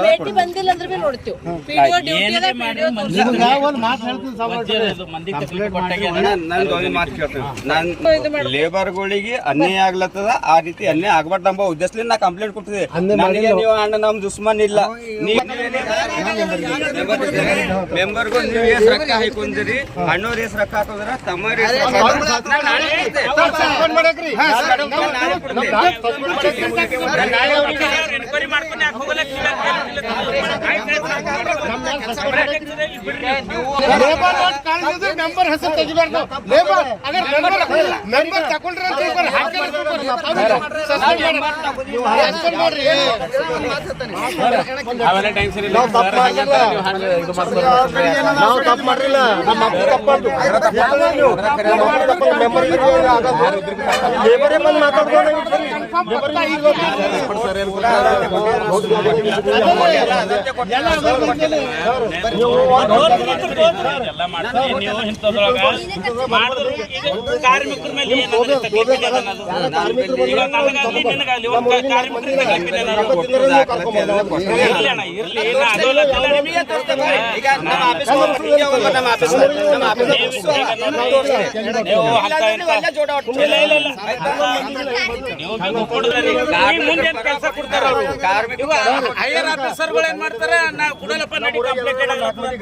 ಭೇಟಿ ಬಂದಿಲ್ಲ ಅಂದ್ರೆ ಬಿ ನೋಡ್ತೀವಿ ಪಿಡಿಒ ಡ್ಯೂಟಿ ಅದ ಲೇಬರ್ಗಳಿಗೆ ಅನ್ಯಾಯ ಆಗ್ಲತ್ತದ ಆ ರೀತಿ ಅನ್ಯಾಯ ಆಗ್ಬಾರ್ದು ನಮ್ಮ ಉದ್ದೇಶದಿಂದ ನಾ ಕಂಪ್ಲೇಂಟ್ ಕೊಟ್ಟಿದೆ ನನಗೆ ನೀವು ಅಣ್ಣ ನಮ್ ದುಶ್ಮನ್ ಇಲ್ಲ. ಮೆಂಬರ್ಗೂ ನೀವು ಎಸ್ ರೊಕ್ಕ ಹಾಕೊಂಡಿರಿ ಅಣ್ಣವ್ರ ಎಸ್ ರೊಕ್ಕ ಹಾಕೋದ್ರ ತಮ್ಮವ್ರ ಎಸ್ ರೊಕ್ಕ ಹಾಕೋದ್ರ. ನಾನ್ ಲೇಬರ್ ನೋಟ್ ಕಾಣಿಸಿದ್ರೆ ಮೆಂಬರ್ ಹೆಸರು ತೆಗಿಬಾರ್ದು. ಲೇಬರ್ ಅದೇ ಮೆಂಬರ್ ಮೆಂಬರ್ ತಗೊಂಡ್ರೆ ಅಂತ ಹಾಕಿದ್ರೆ ಮಾಡಿ. ನೀವು ತಪ್ಪು ಮಾಡಿಲ್ಲ. ನಾವು ತಪ್ಪು ಮಾಡಿಲ್ಲ. ನಮ್ಮ ಅಪ್ಪ ತಪ್ಪು ಮೆಂಬರ್ ಲೇಬರೇ ಬಂದು ಮಾತಾಡ್ಕೊಂಡು ಮಾಡ್ತೀವಿ ನೀವು ಇಂಥದ್ರೊಳಗ ಮಾಡಿದ್ರು ಇದು ಕಾರ್ಮಿಕರ ಮೇಲೆ ಏನಾದ್ರು ತಕಲೀಫ್ ಇದೆ ಅನ್ನೋದು. ಈಗ ನನಗಾಗ್ಲಿ ನಿನಗಾಗ್ಲಿ ಒಂದು ಕಾರ್ಮಿಕರಿಗೆ ತಕಲೀಫ್ ಇದೆ ಅನ್ನೋದು. ಇರ್ಲಿ ಅಣ್ಣ, ಇರ್ಲಿ. ನಾ ಅದೆಲ್ಲ ಅದೆಲ್ಲ ನಿಮಗೆ ತೋರಿಸ್ತೇನೆ. ಈಗ ನಮ್ಮ ಆಫೀಸ್ ಹಿಂಗೆ ಹೋಗ್ಬೇಕು ನಮ್ಮ ಆಫೀಸ್ ನಮ್ಮ ಆಫೀಸ್ ನೀವು ಈಗ ನೋಡ್ರಿ, ನೀವು ಅಂತ ಇಂಥ- ಇಲ್ಲ, ಇಲ್ಲ, ಇಲ್ಲ. ನೀವು ಬಿಲ್ ಕೊಡಿದ್ರಿ. ಈ ಮುಂದೆ ಏನ್ ಕೆಲಸ ಕೊಡ್ತಾರ ಅವರು ಕಾರ್ಮಿಕ ಹೈಯರ್ ಆಫೀಸರ್ಗಳು ಏನ್ ಮಾಡ್ತಾರೆ ನಾ ಕೊಡಲ್ಲಪ್ಪ ನಡಿ ಕಂಪ್ಲೇಂಟ್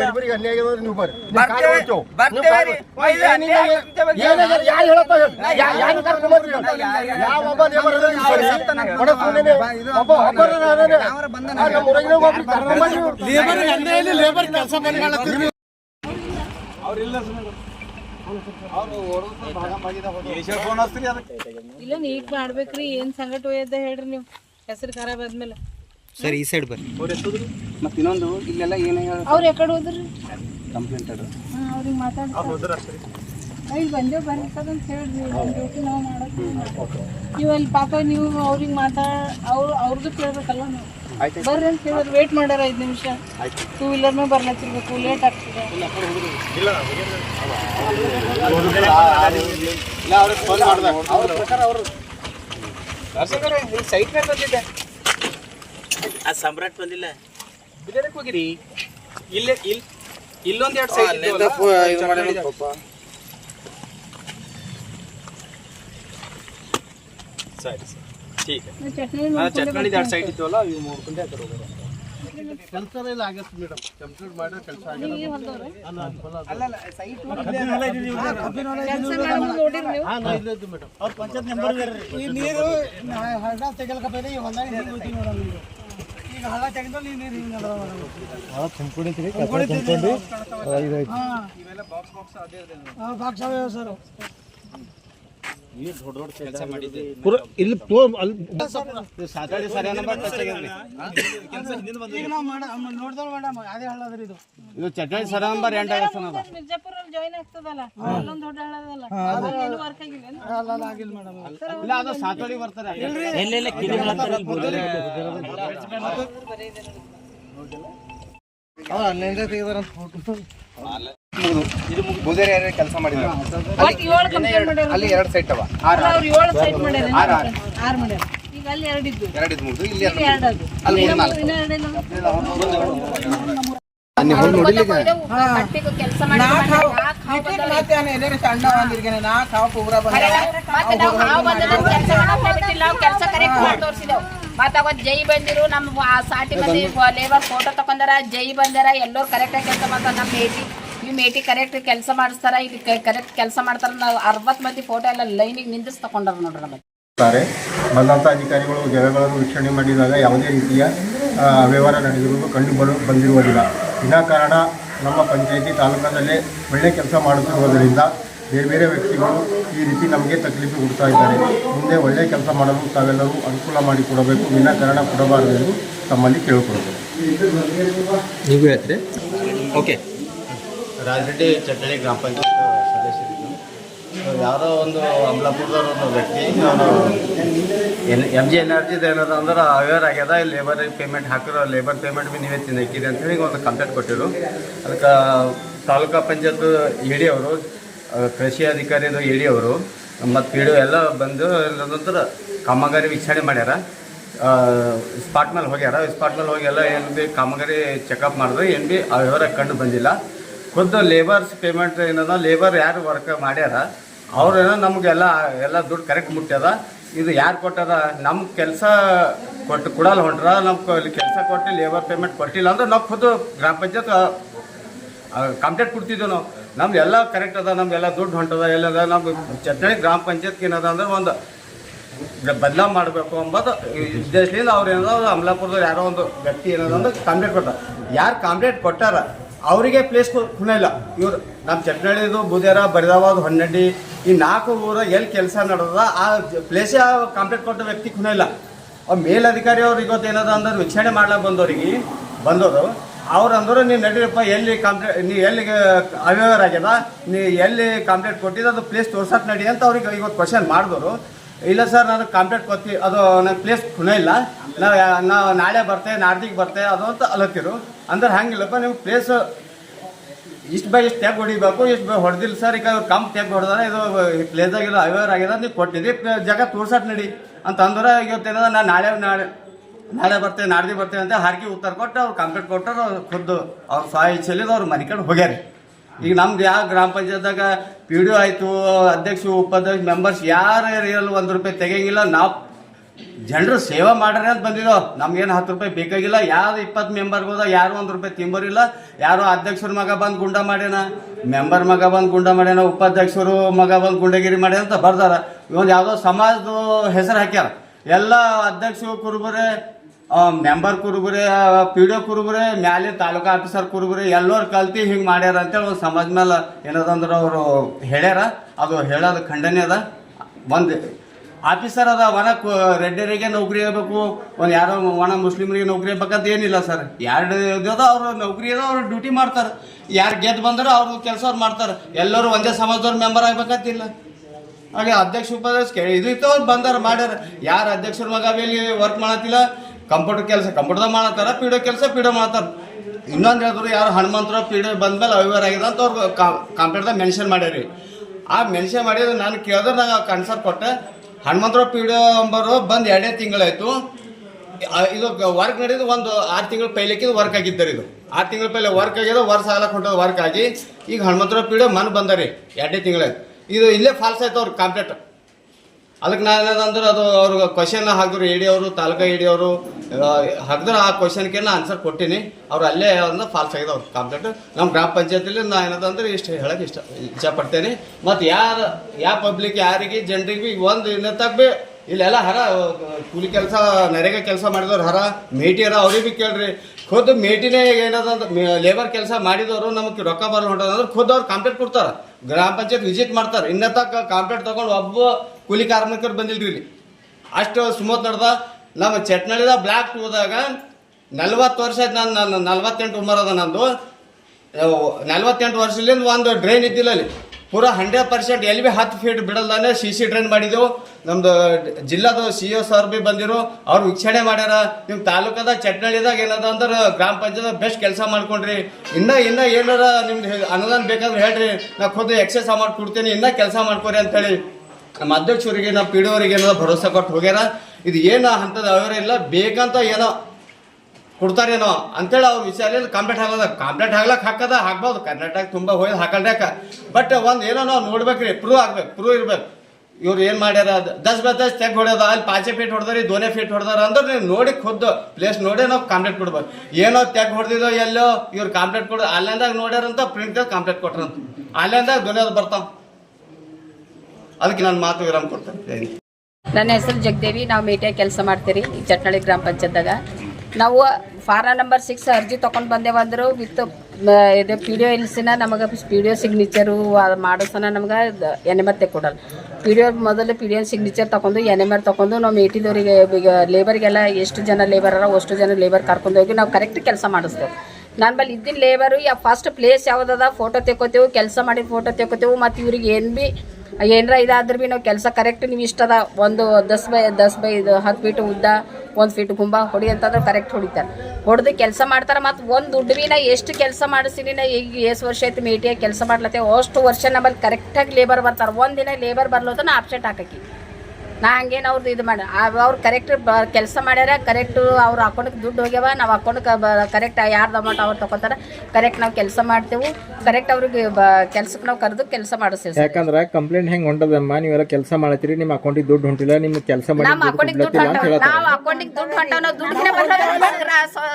ಗರ್ಭಿಣಿಗೆ ಅನ್ಯಾಯ ಆಗಿರೋದು ನೀವು ಬರ್ರಿ ಬರ್ತೇವೆ ಬರ್ತೇವೆ ರೀ. ಇದು ಅನ್ಯಾಯ ಆಗ್ತದೆ ಬಗ್ಗೆ. ಏನಾಗ್ಯದ? ಯಾರ್ ಹೇಳಪ್ಪ ಹೇಳು? ಯಾ- ಯಾರ್ ಕರ್ಕೊಂಡ್ ಬಂದ್ರಿ ಹೇಳು? ಯಾವ ಒಬ್ಬ ಲೇಬರ್ ಅದಾನ ಇಲ್ಲಿ ಬರ್ರಿ? ಒಡ ಸುಮ್ನೆನೆ ಒಬ್ಬ ಒಬ್ಬರು ಅದಾನೆ. ಆ, ನಮ್ಮ ಊರಾಗಿನ ಒಬ್ರು ಕರ್ಕೊಂಡ್ ಬಂದ್ರಿ ಇವ್ರು. ಲೇಬರ್ ಅನ್ಯಾಯ ಲೇಬರ್ ಕೆಲಸ ಬಂದ್ ಮಾಡತ್ತೀರಿ ಇಲ್ಲ ನೀಟ್ ಮಾಡ್ಬೇಕ್ರಿ ಏನ್ ಸಂಗಟ ಒಯ್ಯದ ಹೇಳ್ರಿ ನೀವು ಹೆಸರು ಖರಾಬ್ ಆದ್ಮೇಲೆ ಸರ್ ಈ ಸೈಡ್ ಬರ್ರಿ ಮತ್ತೆ ಇನ್ನೊಂದು ಇಲ್ಲೆಲ್ಲ ಏನೇ ಅವ್ರು ಯಾಕಡೆ ಹೋದ್ರಿ ಕಂಪ್ಲೇಂಟ್ ಹಾ ಅವ್ರಿಗೆ ಮಾತಾಡ್ತಾರೆ ಇಲ್ಲಿ ಬಂದೇವ್ ಅಂತ ಹೇಳ್ರಿ ಡ್ಯೂಟಿ ನಾವು ಮಾಡೋದು ನೀವು ಅಲ್ಲಿ ಪಾಪ ನೀವು ಅವ್ರಿಗೆ ಮಾತಾ ಅವ್ರು ಅವ್ರದ್ದು ಕೇಳ್ಬೇಕಲ್ಲ ನೀವು ಬರ್ರಿ ಅಂತ ಹೇಳಿದ್ರೆ ವೇಟ್ ಮಾಡ್ಯಾರ ಐದು ನಿಮಿಷ ಟೂ ವೀಲರ್ ಮೇಲೆ ಬರ್ಲತ್ತಿರ್ಬೇಕು ಲೇಟ್ ಆಗ್ತದೆ ಸೈಟ್ ಮೇಲೆ ಬಂದಿದ್ದೆ ಆ ಸಮ್ರಾಟ್ ಬಂದಿಲ್ಲ ಬಿದರಕ್ಕೆ ಹೋಗಿರಿ ಇಲ್ಲೇ ಇಲ್ಲಿ ಇಲ್ಲೊಂದ್ ಎರಡು ಸೈಟ್ ಸರಿ ಸರಿ ठीक है ನೀವು ಚಟ್ನಿ ಹಾ ನೋಡ್ಕೊಂಡೆ ಚಟ್ನಳ್ಳಿ ಎರಡು ಸೈಟ್ ಇತ್ತು ಇವು ನೋಡ್ಕೊಂಡೆ ಆ ಕಡೆ ಹೋಗೋದು ಕೆಲಸ ಇಲ್ಲ ಆಗತ್ತೆ ಮೇಡಮ್ ಕಂಪ್ಲೀಟ್ ಮಾಡಿದ್ರೆ ಕೆಲಸ ಬರ್ತೀನಿ. ನೀವು ಹೊಲ್ದವ್ರಾ? ಅಲ್ಲ ಅಲ್ಲ ಸೈಟ್ ಕೆಲ್ಸ ಮಾಡೋದು ನೋಡಿರಿ ನೀವು ಹಾ ನಾ ಇಲ್ಲೇ ಇದ್ದು ಮೇಡಮ್ ಈ ನೀರು ಹಳ್ಳ ತೆಗಲ್ಕಪ್ಪ ಈ ಹೊಲ್ದಾಗ ನೀರು ನೀರು ಹಿಂಗೆ ಅದಾವ ಬಾಕ್ಸ್ ಅವೆ ಸರ್. ಕೆಲಸ ಮಾಡಿದ್ದೆ. ಇಲ್ಲಿ ಸಾತಾಡಿ ಸರಿ ನಂಬರ್ ಟಚ್ ಆಗ್ಯದ ಈಗ ನಾವು ಮಾಡ ನೋಡ್ದವ್ ಮೇಡಮ್ ಅದೇ ಇದು. ಇದು ಚಟ್ನಳ್ಳಿ ಸರಿ ನಂಬರ್ ಎಂಟು ಮಿರ್ಜಾಪುರಲ್ಲಿ ಜಾಯಿನ್ ಆಗ್ತದಲ್ಲ? ಅಲ್ಲೊಂದು ದೊಡ್ಡ ಹಳ್ಳದಲ್ಲ? ಅದೇನು ವರ್ಕ್ ಆಗಿಲ್ಲ ಅಲ್ಲ ಅಲ್ಲ ಆಗಿಲ್ಲ ಮೇಡಮ್. ಇಲ್ಲ ಅದು ಸಾತಾಡಿ ಬರ್ತಾರೆ. ಎಲ್ಲೆಲ್ಲ ಕಿಡಿ ಮಾಡ್ತಾರೆ ಇಲ್ಲಿ ಇದು ಕೆಲಸ ಮಾಡಿದ್ರು. ಅಲ್ಲಿ ಎರಡು ಸೈಟ್ ಅವ. ಅಲ್ಲ ಅವ್ರು ಏಳು ಸೈಟ್ ಮಾಡ್ಯಾರ ಆರು ಮಾಡ್ಯಾರ. ಈಗ ಅಲ್ಲಿ ಎರಡು ಇದ್ದು ಎರಡು ಇದು ಮುಗಿದು ಇಲ್ಲಿ ಎರಡು ಅದು ಅಲ್ಲಿ ಮೂರು ನಾಲ್ಕು ಕೆಲಸ ಕರೆಕ್ಟ್ ಮಾಡಿ ತೋರಿಸಿದೆವು ಮತ್ತ ಅವತ್ತು ಜೈ ಬಂದಿರು. ನಮ್ಮ ಆ ಸಾಟಿ ಮಂದಿ ಲೇಬರ್ ಫೋಟೋ ತಕೊಂಡಾರ ಜೈ ಬಂದಾರ. ಎಲ್ಲರೂ ಕರೆಕ್ಟಾಗಿ ಕೆಲಸ ಮಾಡ್ತಾರ. ನಮ್ಮ ಮೇಟಿ ಈ ಮೇಟಿ ಕರೆಕ್ಟ್ ಕೆಲಸ ಮಾಡಿಸ್ತಾರ. ಇಲ್ಲಿ ಕರೆಕ್ಟ್ ಕೆಲಸ ಮಾಡ್ತಾರ. ನಾವು ಅರವತ್ತು ಮಂದಿ ಫೋಟೋ ಎಲ್ಲ ಲೈನಿಗೆ ನಿಂದಿಸ್ ತಕೊಂಡಾರ ನೋಡ್ರಿ ನಮಗೆ ಬಂದಂಥ ಅಧಿಕಾರಿಗಳು ಜಗಳಗಳನ್ನು ವೀಕ್ಷಣೆ ಮಾಡಿದಾಗ ಯಾವುದೇ ರೀತಿಯ ವ್ಯವಹಾರ ನಡೆದಿರುವುದು ಕಂಡು ಬರು ಬಂದಿರುವುದಿಲ್ಲ. ವಿನಾಕಾರಣ ನಮ್ಮ ಪಂಚಾಯಿತಿ ತಾಲೂಕಿನಲ್ಲೇ ಒಳ್ಳೆ ಕೆಲಸ ಮಾಡುತ್ತಿರುವುದರಿಂದ ಬೇರೆ ಬೇರೆ ವ್ಯಕ್ತಿಗಳು ಈ ರೀತಿ ನಮಗೆ ತಕಲೀಫು ಕೊಡ್ತಾ ಇದ್ದಾರೆ. ಮುಂದೆ ಒಳ್ಳೆಯ ಕೆಲಸ ಮಾಡಲು ತಾವೆಲ್ಲರೂ ಅನುಕೂಲ ಮಾಡಿಕೊಡಬೇಕು ವಿನಾಕಾರಣ ಕೊಡಬಾರದು ಎಂದು ತಮ್ಮಲ್ಲಿ ಕೇಳಿಕೊಳ್ಳಬೇಕು ನೀವು ಹೇಳ್ತೀರಿ? ಓಕೆ ರಾಜರೆಡ್ಡಿ ಚಟ್ಟಳಿ ಗ್ರಾಮ ಪಂಚಾಯತ್ ಸದಸ್ಯರಿದ್ದು ಯಾರೋ ಒಂದು ಅಮಲಾಪುರದವ್ರ ಒಂದು ವ್ಯಕ್ತಿ ಅವರು N M G N R ಜಿದ ಏನದ ಅಂದ್ರೆ ಅವೇರ್ ಆಗ್ಯದ ಲೇಬರ್ ಪೇಮೆಂಟ್ ಹಾಕಿರೋ ಲೇಬರ್ ಪೇಮೆಂಟ್ ಭೀ ನೀವೇ ತಿನ್ನಕ್ಕಿದೆ ಅಂತೇಳಿ ಒಂದು ಕಂಪ್ಲೇಂಟ್ ಕೊಟ್ಟಿರು ಅದಕ್ಕೆ ತಾಲೂಕಾ ಪಂಚಾಯತ್ ಇ ಡಿ ಅವರು ಕೃಷಿ ಅಧಿಕಾರಿದು ಡಿ ಅವರು. ಮತ್ತು ಪಿ ಎಲ್ಲ ಬಂದು ನಂತರ ಕಾಮಗಾರಿ ವೀಕ್ಷಣೆ ಮಾಡ್ಯಾರ. ಸ್ಪಾಟ್ ಮೇಲೆ ಹೋಗ್ಯಾರ. ಸ್ಪಾಟ್ ಮೇಲೆ ಎಲ್ಲ ಏನು ಬಿ ಕಾಮಗಾರಿ ಚೆಕಪ್ ಮಾಡಿದ್ರು. ಏನು ಬಿ ಆ ವಿವರ ಕಂಡು ಬಂದಿಲ್ಲ. ಖುದ್ದು ಲೇಬರ್ಸ್ ಪೇಮೆಂಟ್ ಏನದ ಲೇಬರ್ ಯಾರು ವರ್ಕ್ ಮಾಡ್ಯಾರ, ಅವ್ರೇನೋ ನಮಗೆಲ್ಲ, ಎಲ್ಲ ದುಡ್ಡು ಕರೆಕ್ಟ್ ಮುಟ್ಟ್ಯದ ಇದು ಯಾರು ಕೊಟ್ಟದ ನಮ್ಮ ಕೆಲಸ ಕೊಟ್ಟು ಕೊಡಲ್ಲ ಹೊಂಟ್ರ ನಮ್ಮ ಕೆಲಸ ಕೊಟ್ಟು ಲೇಬರ್ ಪೇಮೆಂಟ್ ಕೊಟ್ಟಿಲ್ಲ ಅಂದ್ರೆ ನಾವು ಖುದ್ದು ಗ್ರಾಮ ಪಂಚಾಯತ್ ಕಂಪ್ಲೇಂಟ್ ಕೊಡ್ತಿದ್ದೆವು ನಾವು. ನಮ್ದು ಎಲ್ಲ ಕರೆಕ್ಟ್ ಅದ ನಮ್ದೆಲ್ಲ ದುಡ್ಡು ಹೊಂಟದ, ಎಲ್ಲದ ನಮ್ಮ ಚಟ್ನಳ್ಳಿ ಗ್ರಾಮ ಪಂಚಾಯತ್ಗೆ ಏನದ ಅಂದ್ರೆ ಒಂದು ಬದಲಾವ್ ಮಾಡಬೇಕು ಎಂಬುದು ಉದ್ದೇಶದಿಂದ ಅವ್ರು ಏನದ ಅಮಲಾಪುರದವ್ರು ಯಾರೋ ಒಂದು ವ್ಯಕ್ತಿ ಏನದ ಅಂದ್ರೆ ಕಾಂಪ್ಲೇಟ್ ಕೊಟ್ಟಾರ ಯಾರು ಕಾಂಪ್ಲೇಟ್ ಕೊಟ್ಟಾರ, ಅವರಿಗೆ ಪ್ಲೇಸ್ ಇಲ್ಲ. ಇವ್ರು ನಮ್ಮ ಚಟ್ನಳ್ಳಿದು ಬುದೇರ ಬರಿದಾಬಾದ್ ಹೊನ್ನಡ್ಡಿ ಈ ನಾಲ್ಕು ಊರ ಎಲ್ಲಿ ಕೆಲಸ ನಡೆದ ಆ ಪ್ಲೇಸೇ ಕಾಂಪ್ಲೇಟ್ ಕೊಟ್ಟ ವ್ಯಕ್ತಿ ಇಲ್ಲ. ಅವ್ರು ಮೇಲಧಿಕಾರಿ ಅವ್ರು ಇವತ್ತು ಏನದ ಅಂದ್ರೆ ವೀಕ್ಷಣೆ ಮಾಡ್ಲಾಕ ಬಂದವ್ರಿಗೆ, ಬಂದವರು ಅವ್ರು ಅಂದ್ರು ನೀವು ನಡೀರಪ್ಪ, ಎಲ್ಲಿ ಕಂಪ್ಲೇಂಟ್ ನೀವು ಎಲ್ಲಿಗೆ ಅವ್ಯವಹಾರ ಆಗ್ಯದ? ನೀ ಎಲ್ಲಿ ಕಂಪ್ಲೇಂಟ್ ಕೊಟ್ಟಿದ್ದು? ಅದು ಪ್ಲೇಸ್ ತೋರ್ಸಕ್ಕೆ ನಡಿ ಅಂತ ಅವ್ರಿಗೆ ಇವತ್ತು ಕ್ವಶನ್ ಮಾಡಿದ್ರು ಇಲ್ಲ ಸರ್ ನಾನು ಕಂಪ್ಲೇಂಟ್ ಕೊಡ್ತಿ ಅದು ನನಗೆ ಪ್ಲೇಸ್ ಖುನ ಇಲ್ಲ. ನಾವು ನಾಳೆ ಬರ್ತೆ, ನಾಡ್ದಿಗೆ ಬರ್ತೆ, ಅದು ಅಂತ ಅಲತ್ತಿರು. ಅಂದ್ರೆ ಹಂಗಿಲ್ಲಪ್ಪ, ನೀವು ಪ್ಲೇಸ್ ಇಷ್ಟು ಬೈ ಇಷ್ಟು ಟ್ಯಾಗ್ ಹೊಡಿಬೇಕು, ಇಷ್ಟು ಬೈ ಹೊಡೆದಿಲ್ಲ ಸರ್ ಈಗ ಇವ್ರು ಕಮ್ ಟ್ಯಾಗ್ ಹೊಡೆದಾರೆ, ಇದು ಪ್ಲೇಸಾಗಿಲ್ಲ ಅವ್ಯವಹಾರ ಆಗಿದೆ ನೀವು ಕೊಟ್ಟಿದ್ರಿ ಪ- ಜಾಗ ತೋರ್ಸಕ್ ನಡಿ ಅಂತ ಅಂದ್ರೆ, ಇವತ್ತೇನದ, ನಾನು ನಾಳೆ ನಾಳೆ ನಾಳೆ ಬರ್ತೇವೆ ನಾಡ್ದಿ ಬರ್ತೇವೆ ಅಂತ ಹಾರ್ಕಿ ಉತ್ತರ ಕೊಟ್ಟು ಅವ್ರು ಕಂಪ್ಲೇಂಟ್ ಕೊಟ್ಟರು, ಖುದ್ದು ಅವ್ರ ಸ್ವ ಚೆಲ್ಲಿದ ಅವ್ರು ಮನೆ ಕಡೆ ಹೋಗ್ಯಾರ. ಈಗ ನಮ್ದು ಯಾವ ಗ್ರಾಮ ಪಂಚಾಯತ್ದಾಗ ಪಿ ಡಿ ಆಯಿತು, ಅಧ್ಯಕ್ಷ, ಉಪಾಧ್ಯಕ್ಷ ಮೆಂಬರ್ಸ್ ಯಾರು ಇರಲ್ಲ ಒಂದು ರೂಪಾಯಿ ತೆಗಿಯಂಗಿಲ್ಲ, ನಾವು ಜನರು ಸೇವೆ ಮಾಡ್ರಿ ಅಂತ ಬಂದಿದ್ದೋ ನಮ್ಗೇನು ಹತ್ತು ರೂಪಾಯಿ ಬೇಕಾಗಿಲ್ಲ, ಯಾರು ಇಪ್ಪತ್ತು ಮೆಂಬರ್ಗೆ ಹೋದ, ಯಾರು ಒಂದು ರೂಪಾಯಿ ತಿಂಬರಿಲ್ಲ ಯಾರು ಅಧ್ಯಕ್ಷರ ಮಗ ಬಂದು ಗುಂಡ ಮಾಡ್ಯಾನ ಮೆಂಬರ್ ಮಗ ಬಂದು ಗುಂಡ ಮಾಡ್ಯಾನ, ಉಪಾಧ್ಯಕ್ಷರು ಮಗ ಬಂದು ಗುಂಡಗಿರಿ ಮಾಡ್ಯ ಅಂತ ಬರ್ದಾರ. ಇವೊಂದು ಯಾವುದೋ ಸಮಾಜದ ಹೆಸರು ಹಾಕ್ಯಾರ. ಎಲ್ಲ ಅಧ್ಯಕ್ಷರು ಕುರುಬರೇ ಮೆಂಬರ್ ಕುರುಬರೆ ಪಿ ಡಿ ಒ ಕುರುಬರೆ, ಮ್ಯಾಲೆ ತಾಲೂಕಾ ಆಫೀಸರ್ ಕುರುಬರೆ, ಎಲ್ಲರೂ ಕಲ್ತಿ ಹಿಂಗೆ ಮಾಡ್ಯಾರ ಅಂತೇಳಿ ಒಂದು ಸಮಾಜ ಮೇಲೆ ಏನದಂದ್ರೆ ಅವರು ಹೇಳ್ಯಾರ. ಅದು ಹೇಳೋದು ಖಂಡನೆ ಅದ. ಒಂದು ಆಫೀಸರ್ ಅದ ಒಣ ರೆಡ್ಡಿಯರಿಗೆ ನೌಕರಿ ಇರಬೇಕು ಒಂದು ಯಾರೋ ಒಣ ಮುಸ್ಲಿಮರಿಗೆ ನೌಕರಿ ಇರ್ಬೇಕಂತ ಏನಿಲ್ಲ ಸರ್. ಯಾರು ಇದ್ದದ ಅವರು ನೌಕರಿ ಅದ ಅವ್ರು ಡ್ಯೂಟಿ ಮಾಡ್ತಾರೆ. ಯಾರು ಗೆದ್ದು ಬಂದರೂ ಅವರು ಕೆಲಸ ಅವ್ರು ಮಾಡ್ತಾರೆ. ಎಲ್ಲರೂ ಒಂದೇ ಸಮಾಜದವ್ರ ಮೆಂಬರ್ ಆಗ್ಬೇಕಂತಿಲ್ಲ. ಹಾಗೆ ಅಧ್ಯಕ್ಷ ಉಪಾಧ್ಯಕ್ಷ ಇದು ಇತ್ತು ಅವ್ರು ಬಂದಾರ ಮಾಡ್ಯಾರ. ಯಾರು ಅಧ್ಯಕ್ಷರ ಮಗ ಇಲ್ಲಿ ವರ್ಕ್ ಮಾಡತ್ತಿಲ್ಲ ಕಂಪ್ಯೂಟರ್ ಕೆಲಸ, ಕಂಪ್ಯೂಟರ್ದಾಗ ಮಾಡತ್ತಾರ ಪಿ ಡಿ ಕೆಲಸ, ಪಿ ಡಿ ಮಾಡ್ತಾರ ಇನ್ನೊಂದು ಹೇಳಿದ್ರು, ಯಾರು ಹನುಮಂತರ ಪಿ ಡಿ ಬಂದ್ಮೇಲೆ ಅವ್ಯವಹಾರ ಆಗಿದೆ ಅಂತ ಅವ್ರು ಕಂಪ್ಯೂಟರ್ದಾಗ ಮೆನ್ಷನ್ ಮಾಡ್ಯಾರಿ. ಆ ಮೆನ್ಷನ್ ಮಾಡಿದ್ರೆ ನಾನು ಕೇಳಿದ್ರೆ ನಾನು ಕನ್ಸರ್ ಕೊಟ್ಟೆ, ಹನುಮಂತರಾವ್ ಪಿ ಡಿ ಅಂಬರು ಬಂದು ಎರಡೇ ತಿಂಗಳಾಯ್ತು. ಇದು ವರ್ಕ್ ನಡೆದು ಒಂದು ಆರು ತಿಂಗಳು ಪೈಲಕ್ಕೆ ವರ್ಕ್ ಆಗಿದ್ದಾರೆ ಇದು. ಆರು ತಿಂಗಳ ಪೈಲೆ ವರ್ಕ್ ಆಗ್ಯದ ವರ್ಷ ಸಾಲ ಹೊಂಟದ ವರ್ಕ್ ಆಗಿ, ಈಗ ಹನುಮಂತರಾವ್ ಪಿ ಡಿ ಮನ್ ಬಂದರಿ, ಎರಡೇ ತಿಂಗಳಾಯ್ತು. ಇದು ಇಲ್ಲೇ ಫಾಲ್ಸ್ ಆಯ್ತು ಅವ್ರು ಕಂಪ್ಲೇಂಟ್ ಅದಕ್ಕೆ ನಾನು ಏನಂದ್ರೆ ಅದು ಅವ್ರಿಗೆ ಕ್ವಶನ್ ಹಾಕಿದ್ರು ಇ ಡಿ ಅವರು, ತಾಲೂಕಾ ಇ ಡಿ ಅವರು ಹಾಕಿದ್ರೆ. ಆ ಕ್ವಶನ್ಗೆ ನಾನು ಆನ್ಸರ್ ಕೊಟ್ಟಿನಿ. ಅವ್ರು ಅಲ್ಲೇ ಒಂದು ಫಾಲ್ಸ್ ಆಗಿದೆ ಅವ್ರ ಕಂಪ್ಲೇಂಟ್ ನಮ್ಮ ಗ್ರಾಮ ಪಂಚಾಯತಿಲಿ ನಾ ಏನದಂದ್ರೆ ಇಷ್ಟು ಹೇಳೋಕೆ ಇಷ್ಟ, ಇಷ್ಟಪಡ್ತೇನೆ. ಮತ್ತು ಯಾರು ಯಾವ ಪಬ್ಲಿಕ್ ಯಾರಿಗೆ, ಜನರಿಗೆ ಭೀ ಒಂದು ಇನ್ನತ್ತಾಗ ಭೀ ಇಲ್ಲೆಲ್ಲ ಹರ, ಕೂಲಿ ಕೆಲಸ, ನರೇಗಾ ಕೆಲಸ ಮಾಡಿದವ್ರು ಹರ. ಮೇಟಿ ಹರ, ಅವ್ರಿಗೆ ಭೀ ಕೇಳ್ರಿ. ಖುದ್ದು ಮೇಟಿನೇ ಏನದ ಲೇಬರ್ ಕೆಲಸ ಮಾಡಿದವರು ನಮಗೆ ರೊಕ್ಕ ಬರಲ್ಲ ಹೊಂಟದಂದ್ರೆ ಖುದ್ದು ಅವ್ರು ಕಾಂಪ್ಲೇಂಟ್ ಕೊಡ್ತಾರೆ. ಗ್ರಾಮ ಪಂಚಾಯತ್ ವಿಸಿಟ್ ಮಾಡ್ತಾರೆ. ಇನ್ನತ್ತಕ್ಕ ಕಾಂಪ್ಲೇಂಟ್ ತೊಗೊಂಡು ಒಬ್ಬ ಕೂಲಿ ಕಾರ್ಮಿಕರು ಬಂದಿಲ್ರಿ ಇಲ್ಲಿ. ಅಷ್ಟು ಸುಮತ್ ನಡ್ದ, ನಮ್ಮ ಚಟ್ನಳ್ಳಿದ ಬ್ಲ್ಯಾಕ್ ಹೋದಾಗ ನಲ್ವತ್ತು ವರ್ಷ ಆಯ್ತು ನಾನು ನಾನು ನಲ್ವತ್ತೆಂಟು ಉಮರ್ ಅದ ನಂದು. ನಲ್ವತ್ತೆಂಟು ವರ್ಷದಿಂದ ಒಂದು ಡ್ರೈನ್ ಇದ್ದಿಲ್ಲ ಅಲ್ಲಿ. ಪೂರ ಹಂಡ್ರೆಡ್ ಪರ್ಸೆಂಟ್ ಎಲ್ಲಿ ಬಿ ಹತ್ತು ಫೀಟ್ ಬಿಡಲ್ದಾನೆ ಸಿ ಸಿ ಡ್ರೈನ್ ಮಾಡಿದೆವು. ನಮ್ಮದು ಜಿಲ್ಲಾದ ಸಿ ಒ ಸರ್ ಬಿ ಬಂದಿರು, ಅವ್ರು ವೀಕ್ಷಣೆ ಮಾಡ್ಯಾರ. ನಿಮ್ಮ ತಾಲೂಕದ ಚಟ್ನಳ್ಳಿದಾಗ ಏನದ ಅಂದ್ರೆ ಗ್ರಾಮ ಪಂಚಾಯತ್ ಬೆಸ್ಟ್ ಕೆಲಸ ಮಾಡ್ಕೊಂಡ್ರಿ. ಇನ್ನ ಇನ್ನ ಏನಾರ ನಿಮ್ದು ಅನುದಾನ ಬೇಕಾದ್ರೆ ಹೇಳ್ರಿ. ನಾ ಖುದ್ದು ಎಕ್ಸೈಸ್ ಅಮೌಂಟ್ ಕೊಡ್ತೀನಿ ಇನ್ನ ಕೆಲಸ ಮಾಡ್ಕೊರಿ ಅಂತೇಳಿ. ನಮ್ಮ ಅಧ್ಯಕ್ಷರಿಗೆ, ನಮ್ಮ ಪಿ ಡಿ ಅವರಿಗೆ ಏನೋ ಭರೋಸೆ ಕೊಟ್ಟು ಹೋಗ್ಯಾರ? ಇದು ಏನು ಹಂತದ ಅವರ ಇಲ್ಲ ಬೇಕಂತ ಏನೋ ಕೊಡ್ತಾರೇನೋ ಅಂತೇಳಿ ಅವ್ರ ವಿಚಾರ ಕಂಪ್ಲೇಂಟ್ ಆಗಲ್ಲ. ಕಂಪ್ಲೇಂಟ್ ಹಾಕ್ಲಕ್ ಹಾಕದ, ಹಾಕ್ಬೋದು. ಕರ್ನಾಟಕ ತುಂಬ ಹೋಯ್ದು ಹಾಕಲ್ಯಾಕ ಬಟ್ ಒಂದು ಏನೋ ನೋಡ್ಬೇಕ್ರಿ ಪ್ರೂವ್ ಆಗ್ಬೇಕು ಪ್ರೂವ್ ಇರ್ಬೇಕು. ಇವ್ರು ಏನು ಮಾಡ್ಯಾರ? ದಸ್ ಬೈ ದಸ್ ತೆಗ್ ಹೊಡ್ಯದ, ಅಲ್ಲಿ ಪಾಚೆ ಫೀಟ್ ಹೊಡೆದ್ರಿ ದೋನೆ ಫೀಟ್ ಹೊಡೆದಾರ ಅಂದ್ರೆ ನೀವು ನೋಡಿ ಖುದ್ದು ಪ್ಲೇಸ್ ನೋಡಿ ನಾವು ಕಾಂಪ್ಲೇಂಟ್ ಕೊಡ್ಬೇಕು ಏನೋ ತೆಗ್ ಹೊಡೆದಿದೋ ಎಲ್ಲೋ ಇವ್ರು ಕಾಂಪ್ಲೇಟ್ ಕೊಡೋದು ಆನ್ಲೈನ್ದಾಗ ನೋಡ್ಯಾರಂತ ಪ್ರಿಂಟ್ ಕಂಪ್ಲೇಂಟ್ ಕೊಟ್ರಂತ. ಆನ್ಲೈನ್ದಾಗ ದೊನೆಯದು ಬರ್ತಾವ. ಅದಕ್ಕೆ ನಾನು ಮಾತು ವಿರಾಮ ಕೊಡ್ತೇನೆ ನನ್ನ ಹೆಸರು ಜಗದೇವಿ, ನಾವು ಮೇಟಿಯಾಗಿ ಕೆಲಸ ಮಾಡ್ತೀರಿ ಚಟ್ನಳ್ಳಿ ಗ್ರಾಮ ಪಂಚಾಯತ್ದಾಗ. ನಾವು ಫಾರ ನಂಬರ್ ಸಿಕ್ಸ್ ಅರ್ಜಿ ತೊಗೊಂಡು ಬಂದೇವಂದ್ರು ವಿತ್ ಇದು ಪಿ ಡಿ ಒ ಇಲ್ಸಿನ ನಮಗೆ ಪಿ ಡಿ ಒ ಸಿಗ್ನೇಚರು ಮಾಡೋಸನ ನಮ್ಗೆ ಎನ್ ಎಂ ಆರ್ ಕೊಡಲ್ಲ. ಪಿ ಡಿ ಒ ಮೊದಲು ಪಿ ಡಿ ಒ ಸಿಗ್ನೇಚರ್ ತೊಗೊಂಡು ಎನ್ ಎಂ ಆರ್ ತೊಗೊಂಡು ನಾವು ಮೇಟಿದವರಿಗೆ, ಈಗ ಲೇಬರ್ಗೆಲ್ಲ ಎಷ್ಟು ಜನ ಲೇಬರ್ ಅರ ಅಷ್ಟು ಜನ ಲೇಬರ್ ಕರ್ಕೊಂಡು ಹೋಗಿ ನಾವು ಕರೆಕ್ಟ್ ಕೆಲಸ ಮಾಡಿಸ್ತೇವೆ. ನಾನು ಬಲ್ಲಿ ಇದ್ದಿನ ಲೇಬರು ಫಸ್ಟ್ ಪ್ಲೇಸ್ ಯಾವುದದ ಫೋಟೋ ತೆಕ್ಕೋತೇವೆ, ಕೆಲಸ ಮಾಡಿದ ಫೋಟೋ ತೆಕ್ಕೋತೇವೆ ಮತ್ತು ಇವ್ರಿಗೆ ಏನು ಭೀ ಏನರ ಇದಾದ್ರೂ ಭೀ ನಾವು ಕೆಲಸ ಕರೆಕ್ಟ್ ನೀವು ಇಷ್ಟದ ಒಂದು ದಸ್ ಬೈ ದಸ್ ಬೈ ಇದು ಹತ್ತು ಫೀಟ್ ಉದ್ದ, ಒಂದು ಫೀಟ್ ಗುಂಬ ಹೊಡಿ ಅಂತಂದ್ರೆ ಕರೆಕ್ಟ್ ಹೊಡಿತಾರೆ. ಹೊಡೆದು ಕೆಲಸ ಮಾಡ್ತಾರೆ ಮತ್ತು ಒಂದು ದುಡ್ಡು ಭೀ ನಾ ಎಷ್ಟು ಕೆಲಸ ಮಾಡಿಸ್ತೀನಿ ನಾ ಈಗ ಎಷ್ಟು ವರ್ಷ ಆಯ್ತು ಮೇಟಿಯಾಗಿ ಕೆಲಸ ಮಾಡ್ಲತ್ತೇವೆ, ಅಷ್ಟು ವರ್ಷ ನಮ್ಮಲ್ಲಿ ಕರೆಕ್ಟಾಗಿ ಲೇಬರ್ ಬರ್ತಾರೆ. ಒಂದಿನ ಲೇಬರ್ ಬರ್ಲೋತ ನಾ ಅಪ್ಸೆಟ್ ಹಾಕಿ ನಾ ಹಂಗೇನು ಅವ್ರದ್ದು ಇದು ಮಾಡಿ ಅವ್ರು ಕರೆಕ್ಟ್ ಕೆಲಸ ಮಾಡ್ಯಾರ ಕರೆಕ್ಟ್ ಅವ್ರ ಅಕೌಂಟ್ಗೆ ದುಡ್ಡು ಹೋಗ್ಯಾವ ನಾವು ಅಕೌಂಟ್ಗೆ ಬ ಕರೆಕ್ಟ್ ಯಾರ್ದು ಅಮೌಂಟ್ ಅವ್ರು ತಗೋತಾರ ಕರೆಕ್ಟ್ ನಾವು ಕೆಲಸ ಮಾಡ್ತೇವೆ ಕರೆಕ್ಟ್ ಅವ್ರಿಗೆ ಕೆಲ್ಸಕ್ಕೆ ನಾವು ಕರೆದು ಕೆಲಸ ಮಾಡಿಸ್ತೇವೆ ಯಾಕಂದ್ರೆ ಯಾಕಂದ್ರ ಕಂಪ್ಲೇಂಟ್ ಹೆಂಗೆ ಹೊಂಟದಮ್ಮ ನೀವೆಲ್ಲ ಕೆಲಸ ಮಾಡತ್ತೀರಿ ನಿಮ್ಮ ಅಕೌಂಟಿಗೆ ದುಡ್ಡು ಹೊಂಟಿಲ್ಲ ನಿಮ್ಮ ಕೆಲಸ ಮಾಡಿ ನಮ್ಮ ಅಕೌಂಟಿಗೆ ದುಡ್ಡು ಹೊಂಟವ ನಾವು ಅಕೌಂಟಿಗೆ ದುಡ್ಡು ಹೊಂಟವ ನಾವು ದುಡ್ಡು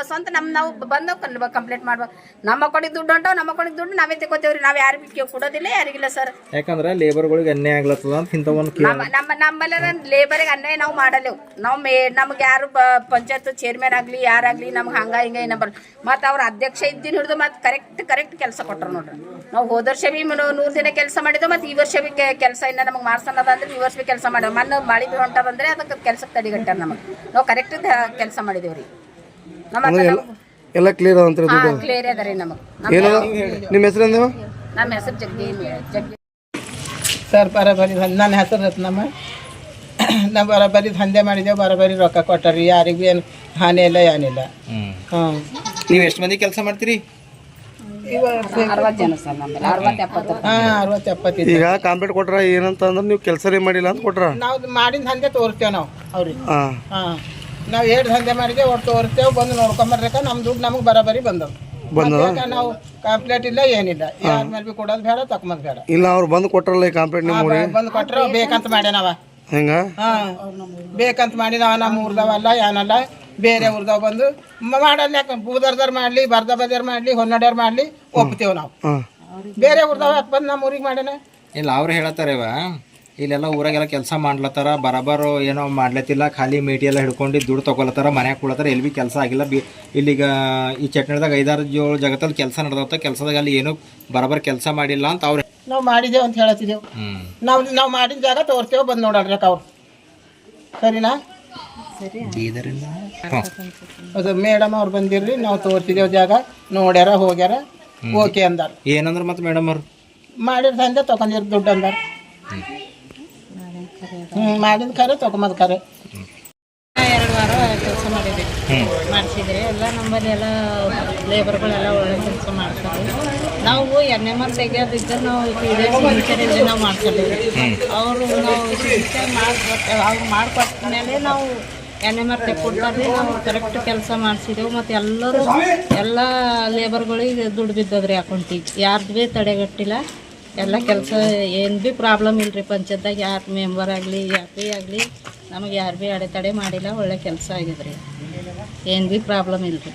ಸ್ವಂತ ನಮ್ಮ ನಾವು ಬಂದು ಕಂಪ್ಲೇಂಟ್ ಮಾಡ್ಬೇಕು ನಮ್ಮ ಅಕೌಂಟಿಗೆ ದುಡ್ಡು ಹೊಂಟವ ನಮ್ಮ ಅಕೌಂಟಿಗೆ ದುಡ್ಡು ನಾವೇ ತಗೋತೇವ್ರಿ ನಾವು ಯಾರಿಗೂ ಕೊಡೋದಿಲ್ಲ ಯಾರಿಗಿಲ್ಲ ಸರ್. ಯಾಕಂದ್ರೆ ಲೇಬರ್ಗಳಿಗೆ ಅನ್ಯಾಯ ಆಗ್ಲತ್ತದ ಅಂತ ಇಂಥವನ್ನ ನಮ್ಮ ನಮ್ಮ ನಮ್ಮಲ್ಲ ಲೇಬರ್ಗೆ ಅನ್ಯಾಯ ನಾವು ಮಾಡಲ್ಲೇವು. ನಾವು ಮೇ ನಮ್ಗೆ ಯಾರು ಪಂಚಾಯತ್ ಚೇರ್ಮನ್ ಆಗಲಿ ಯಾರಾಗಲಿ ನಮ್ಗೆ ಹಂಗ ಹಿಂಗ ಏನ ಬರ್ ಮತ್ತು ಅವ್ರ ಅಧ್ಯಕ್ಷ ಇದ್ದಿನ ಹಿಡಿದು ಮತ್ತು ಕರೆಕ್ಟ್ ಕರೆಕ್ಟ್ ಕೆಲಸ ಕೊಟ್ಟರು ನೋಡ್ರಿ. ನಾವು ಹೋದ ವರ್ಷ ಬಿ ನೂರು ದಿನ ಕೆಲಸ ಮಾಡಿದ್ವಿ ಮತ್ತು ಈ ವರ್ಷ ಬಿ ಕೆಲಸ ಇನ್ನ ನಮಗೆ ಮಾಡ್ಸೋಣದ ಅಂದ್ರೆ ಈ ವರ್ಷ ಬಿ ಕೆಲಸ ಮಾಡಿದ್ವಿ ಮೊನ್ನೆ ಮಳೆ ಬಿ ಹೊಂಟದಂದ್ರೆ ಅದಕ್ಕೆ ಕೆಲಸಕ್ಕೆ ತಡೆಗಟ್ಟಾರ ನಮಗೆ. ನಾವು ಕರೆಕ್ಟ್ ಕೆಲಸ ಮಾಡಿದೇವ್ರಿ ರೀ. ನಮ್ಮ ಎಲ್ಲ ಕ್ಲಿಯರ್ ಕ್ಲಿಯರ್ ಅದ ರೀ ನಮಗೆ. ನಿಮ್ಮ ಹೆಸರು ನಮ್ಮ ಹೆಸರು ಜಗ್ಗಿ ಜಗ್ಗಿ ಸರ್ ನನ್ನ ಹೆಸರು ರತ್ನಮ್ಮ. ನಾವು ಬರೋಬ್ಬರಿ ದಂಧೆ ಮಾಡಿದ್ದೇವೆ ಬರೋಬ್ಬರಿ ರೊಕ್ಕ ಕೊಟ್ಟಾರಿ ಯಾರಿಗೂ ಏನು ಹಾನಿ ಇಲ್ಲ ಏನಿಲ್ಲ ಹಾಂ. ನೀವು ಎಷ್ಟು ಮಂದಿ ಕೆಲಸ ಮಾಡ್ತೀರಿ? ಹಾಂ ಅರವತ್ತು ಎಪ್ಪತ್ತಿದೆ ಈಗ ಕಾಂಪ್ಲೇಂಟ್ ಕೊಟ್ರ ಏನಂತ ಅಂದ್ರೆ ನೀವು ಕೆಲಸನೇ ಮಾಡಿಲ್ಲ ಅಂತ ಕೊಟ್ರ? ನಾವು ಮಾಡಿದ ದಂಧೆ ತೋರಿಸ್ತೇವೆ ನಾವು ಅವ್ರಿಗೆ. ಹಾಂ. ಹಾಂ. ನಾವು ಎರಡು ದಂಧೆ ಮಾಡಿದ್ದೇವೆ ಒಟ್ಟು ತೋರಿಸ್ತೇವೆ ಬಂದು ನೋಡ್ಕೊಂಬರ್ಬೇಕ ನಮ್ಮ ದುಡ್ಡು ನಮಗೆ ಬರೋಬ್ಬರಿ ಬಂದವು. ಬಂದ ಮತ್ತೆ ನಾವು ಕಂಪ್ಲೇಂಟ್ ಇಲ್ಲ ಏನಿಲ್ಲ. ಯಾರ ಮೇಲೆ ಬಿ ಕೊಡೋದು ಬೇಡ ತಕೊಂಬದ್ ಬೇಡ. ಇಲ್ಲ ಅವ್ರು ಬಂದು ಕೊಟ್ರಲ್ಲ ಈ ಕಾಂಪ್ಲೇಂಟ್ ನಿಮ್ಮ ಊರಿಗೆ? ಬಂದು ಕೊಟ್ರೆ ಬೇಕಂತ ಮಾಡ್ಯಾನವ. ಹೆಂಗ? ಹಾಂ ಬೇಕಂತ ನಾವು ನಮ್ಮ ಊರ್ದವಲ್ಲ ಏನಲ್ಲ ಬೇರೆ ಊರ್ದವ ಬಂದು ಮಾಡಲ್ಲ ಯಾಕೆ? ಬೂದರ್ದರ್ ಮಾಡ್ಲಿ ಬರ್ದ ಬದರ್ ಮಾಡ್ಲಿ ಹೊನ್ನಡರ್ ಮಾಡ್ಲಿ ಒಪ್ತೇವೆ ನಾವು. ಬೇರೆ ಊರ್ದವ ಯಾಕೆ ಬಂದು ನಮ್ಮ ಊರಿಗೆ ಮಾಡ್ಯಾನ? ಇಲ್ಲ ಅವ್ರು ಹೇಳತ್ತಾರೇವ ಇಲ್ಲೆಲ್ಲ ಊರಾಗೆಲ್ಲ ಕೆಲಸ ಮಾಡ್ಲತ್ತಾರ ಬರಬರ ಏನೋ ಮಾಡ್ಲತ್ತಿಲ್ಲ ಖಾಲಿ ಮೇಟಿ ಎಲ್ಲ ಹಿಡ್ಕೊಂಡು ದುಡ್ಡು ತಗೊಲತ್ತಾರ ಮನ್ಯಾಗ ಕೊಡ್ಲತ್ತಾರ ಎಲ್ಲಿ ಬಿ ಕೆಲಸ ಆಗಿಲ್ಲ ಬಿ ಇಲ್ಲಿಗ ಈ ಚಟ್ನಿದಾಗ ಐದಾರು ಏಳು ಜಗತ್ತಲ್ಲಿ ಕೆಲಸ ನಡೆದತ್ತ ಕೆಲಸದಾಗ ಅಲ್ಲಿ ಏನೂ ಬರಬರ್ ಕೆಲಸ ಮಾಡಿಲ್ಲ ಅಂತ ಅವ್ರು ನಾವು ಮಾಡಿದೇವ್ ಅಂತ ಹೇಳತ್ತಿದ್ದೇವೆ. ನಾವ್ ನಾವು ನಾವು ಮಾಡಿದ ಜಾಗ ತೋರಿಸ್ತೇವೆ ಬಂದು ನೋಡ್ರಿ ಅವ್ರು. ಸರಿನಾ? ಅದು ಮೇಡಮ್ ಅವ್ರು ಬಂದಿರ್ರಿ ನಾವು ತೋರಿಸಿದೇವು ಜಾಗ ನೋಡ್ಯಾರ ಹೋಗ್ಯಾರ ಓಕೆ ಅಂದಾರ. ಏನಂದ್ರ ಮತ್ತೆ ಮೇಡಮ್ ಅವ್ರು? ಮಾಡಿದ ಸಂಜೆ ತಗೊಂಡಿರ್ ದುಡ್ಡು ಅಂದಾರ. ಹ್ಞೂ ಮಾಡಿದ ಖರೆ ತಗೊಂಬದ್ ಖರೆ ಕೆಲಸ ಮಾಡಿದ್ವಿ ಮಾಡಿಸಿದ್ರೆ ಎಲ್ಲ ನಮ್ಮಲ್ಲಿ ಎಲ್ಲ ಲೇಬರ್ಗಳೆಲ್ಲ ಒಳ್ಳೆ ಕೆಲಸ ಮಾಡ್ತಾರೆ. ನಾವು ಎನ್ ಎಂ ಆರ್ ತೆಗಿಯೋದಿದ್ದರೆ ನಾವು ಇದೇ ಸಿಗ್ನೇಚರಲ್ಲಿ ನಾವು ಮಾಡ್ಕೊಂಡಿದ್ವಿ ಅವರು ನಾವು ಸಿಗ್ನೇಚರ್ ಮಾಡಿಕೊಟ್ಟು ಅವ್ರು ಮಾಡಿಕೊಟ್ಟ ಮೇಲೆ ನಾವು ಎನ್ ಎಂ ಆರ್ ತೆಕ್ಕೊಡ್ತಾರೆ. ನಾವು ಕರೆಕ್ಟ್ ಕೆಲಸ ಮಾಡಿಸಿದೆವು. ಮತ್ತು ಎಲ್ಲರೂ ಎಲ್ಲ ಲೇಬರ್ಗಳಿಗೆ ದುಡ್ಡು ಬಿದ್ದದ್ರಿ ಅಕೌಂಟಿಗೆ. ಯಾರ್ದು ಭೀ ತಡೆಗಟ್ಟಿಲ್ಲ. ಎಲ್ಲ ಕೆಲಸ ಏನು ಭೀ ಪ್ರಾಬ್ಲಮ್ ಇಲ್ರಿ. ಪಂಚಾಯತ್ದಾಗ ಯಾರು ಮೆಂಬರ್ ಆಗಲಿ ಯಾರು ಭೀ ಆಗಲಿ, ನಮಗೆ ಯಾರು ಭೀ ಅಡೆತಡೆ ಮಾಡಿಲ್ಲ, ಒಳ್ಳೆ ಕೆಲಸ ಆಗಿದ್ರಿ. ಏನು ಭೀ ಪ್ರಾಬ್ಲಮ್ ಇಲ್ರಿ.